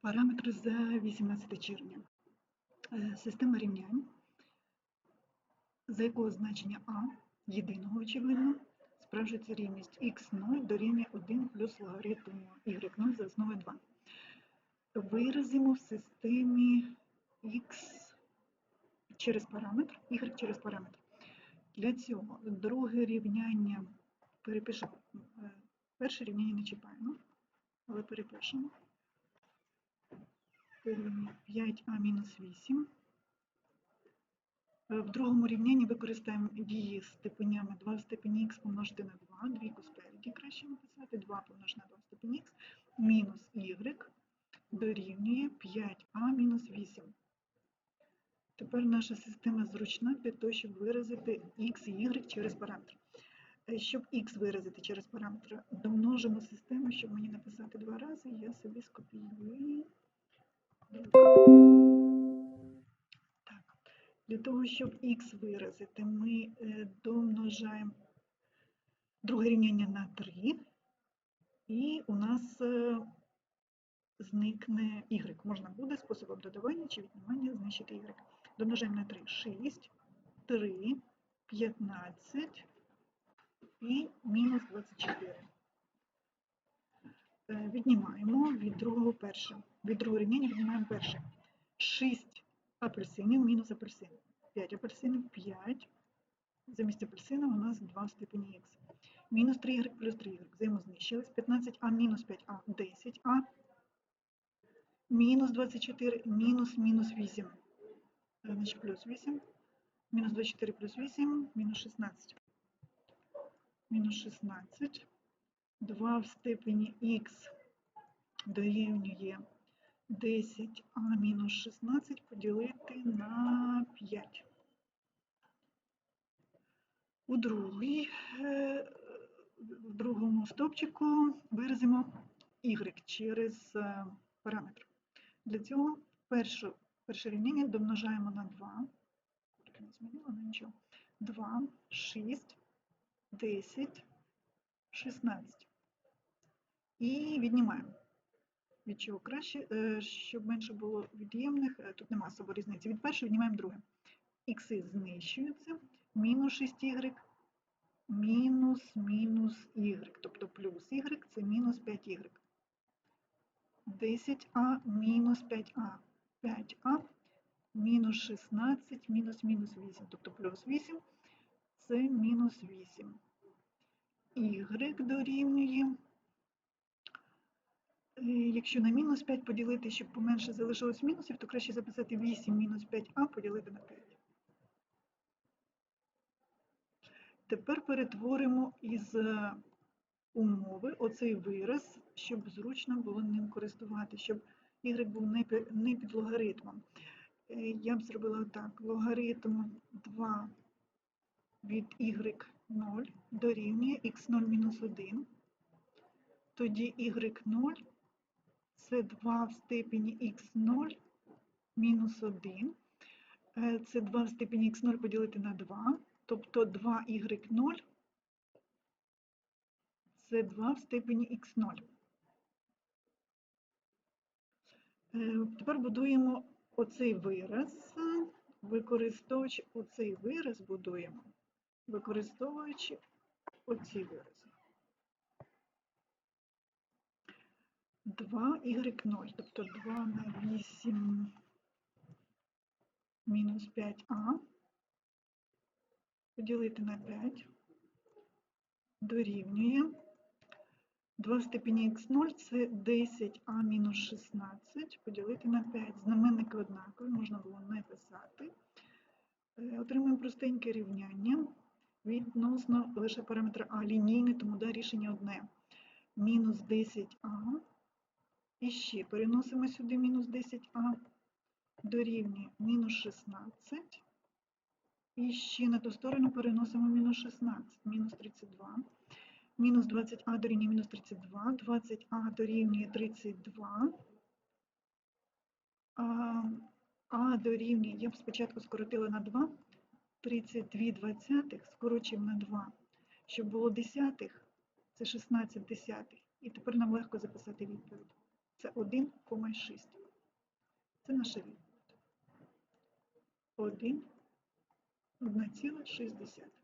Параметри за 18 червня. Е, Система рівнянь, за якого значення А єдиного очевидно, справжується рівність х0 дорівнює 1 плюс логарифм y0 за основою 2. Виразимо в системі х через параметр, y через параметр. Для цього друге рівняння перепишемо. е, Перше рівняння не чіпаємо, але перепишемо. Дорівнює 5а мінус 8. Е, В другому рівнянні використаємо дії з степенями 2 в степені х помножити на 2, двійку спереді краще написати, 2 помножити на 2 в степені х, мінус y дорівнює 5а мінус 8. Тепер наша система зручна для того, щоб виразити x і y через параметр. Е, Щоб x виразити через параметр, домножимо систему, щоб мені написати два рази, я собі скопіюю. Так. Для того, щоб x виразити, ми е, домножаємо друге рівняння на 3, і у нас е, зникне y. Можна буде способом додавання чи віднімання знищити y. Домножаємо на 3 6, 3, 15 і мінус 24. Е, Віднімаємо від другого перше. Від другого рівняння віднімаємо перше. 6 апельсинів мінус апельсин. 5 апельсинів, 5. Замість апельсина у нас 2 в степені х. Мінус 3y плюс 3y. Взаємознищились. 15а мінус 5а 10а. Мінус 24, мінус мінус 8. Е, Значить, плюс 8. Мінус 24 плюс 8, мінус 16. Мінус 16. 2 в степені х дорівнює 10а мінус 16 поділити на 5. У другій, е, в другому стовпчику виразимо y через е, параметр. Для цього першу, перше рівняння домножаємо на 2. Трохи не змінило, але нічого. 2, 6, 10, 16. І віднімаємо. Від чого краще, Е, щоб менше було від'ємних, е, тут нема особо різниці. Від першого віднімаємо друге. Ікси знищуються, мінус 6y, мінус мінус y, тобто плюс y це мінус 5y. 10а мінус 5а. 5а мінус 16 мінус мінус 8, тобто плюс 8 це мінус 8. Y дорівнює. Якщо на мінус 5 поділити, щоб поменше залишилось мінусів, то краще записати 8 мінус 5а поділити на 5. Тепер перетворимо із е, умови оцей вираз, щоб зручно було ним користувати, щоб y був не під логаритмом. Е, Я б зробила так: логаритм 2 від y0 дорівнює x0 мінус 1. Тоді y0 це 2 в степені х0 мінус 1. Е, Це 2 в степені х0 поділити на 2. Тобто 2y0 це 2 в степені х0. Е, Тепер будуємо оцей вираз, використовуючи оцей вираз будуємо, використовуючи оці вирази. 2y0, тобто 2 на 8 мінус 5а поділити на 5 дорівнює 2 в степені х0 це 10а мінус 16 поділити на 5. Знаменники однакові, можна було не писати. Е, Отримуємо простеньке рівняння відносно лише параметра А лінійне, тому да, рішення одне. Мінус 10а. І ще переносимо сюди мінус 10а дорівнює мінус 16. І ще на ту сторону переносимо мінус 16, мінус 32. Мінус 20а дорівнює мінус 32, 20а дорівнює 32. А, а дорівнює, я б спочатку скоротила на 2, 32 двадцятих скорочуємо на 2, щоб було десятих, це 16 десятих. І тепер нам легко записати відповідь. Це 1,6. Це наша відповідь. 1, 1,6.